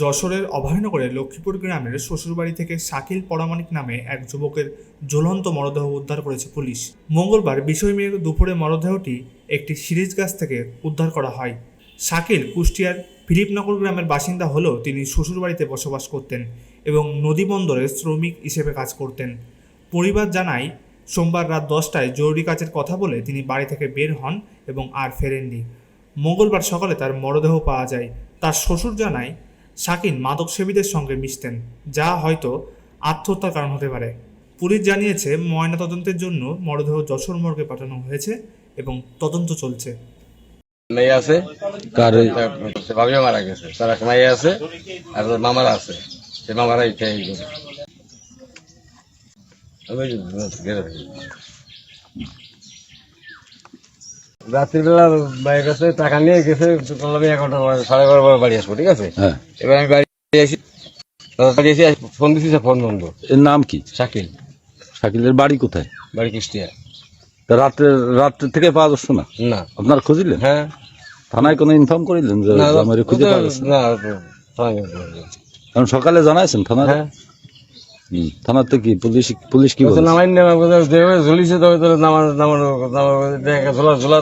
যশোরের অভয়নগরের লক্ষ্মীপুর গ্রামের শ্বশুরবাড়ি থেকে শাকিল পরামানিক নামে এক যুবকের ঝুলন্ত মরদেহ উদ্ধার করেছে পুলিশ। মঙ্গলবার বিষয় মেয়ে দুপুরে মরদেহটি একটি সিরিজ গাছ থেকে উদ্ধার করা হয়। শাকিল কুষ্টিয়ার ফিলিপনগর গ্রামের বাসিন্দা হলেও তিনি শ্বশুরবাড়িতে বসবাস করতেন এবং নদী বন্দরে শ্রমিক হিসেবে কাজ করতেন। পরিবার জানায়, সোমবার রাত দশটায় জরুরি কাজের কথা বলে তিনি বাড়ি থেকে বের হন এবং আর ফেরেননি। মঙ্গলবার সকালে তার মরদেহ পাওয়া যায়। তার শ্বশুর জানায় শাকিন মাদকসেবীদের সঙ্গে মিশতেন যা হয়তো আত্মহত্যার কারণ হতে পারে। পুলিশ জানিয়েছে ময়নাতদন্তের জন্য মরদেহ যশোর মর্গে পাঠানো হয়েছে এবং তদন্ত চলছে। মেয়ে আছে। কার? ভাবিও মারা গেছে। তার এক মেয়ে আছে আর তার মামারা আছে। সে মামারা ইচ্ছা এই করে আমি ওই যে গেলে থাকি। রাত্রিবেলা বাইরে কাছে টাকা নিয়ে গেছে আমি এখন সাড়ে এগারো বারো বাড়ি আসব ঠিক আছে? হ্যাঁ। এবার আমি বাড়ি এসে বাড়ি এসে ফোন সে ফোন বন্ধ। এর নাম কি? শাকিল। শাকিলের বাড়ি কোথায়? বাড়ি কুষ্টিয়া। তা রাত্রে রাত্রে থেকে পাওয়া যাচ্ছে না? না। আপনার খুঁজিলেন? হ্যাঁ। থানায় কোনো ইনফর্ম করিলেন যে আমার খুঁজে পাওয়া যাচ্ছে না? কারণ সকালে জানাইছেন থানায়? হ্যাঁ। থানাতে কি পুলিশ পুলিশ কি বলছে? নামাই ঝুলিছে তবে তো নামার নামার নামার দেখা, ঝোলা ঝোলা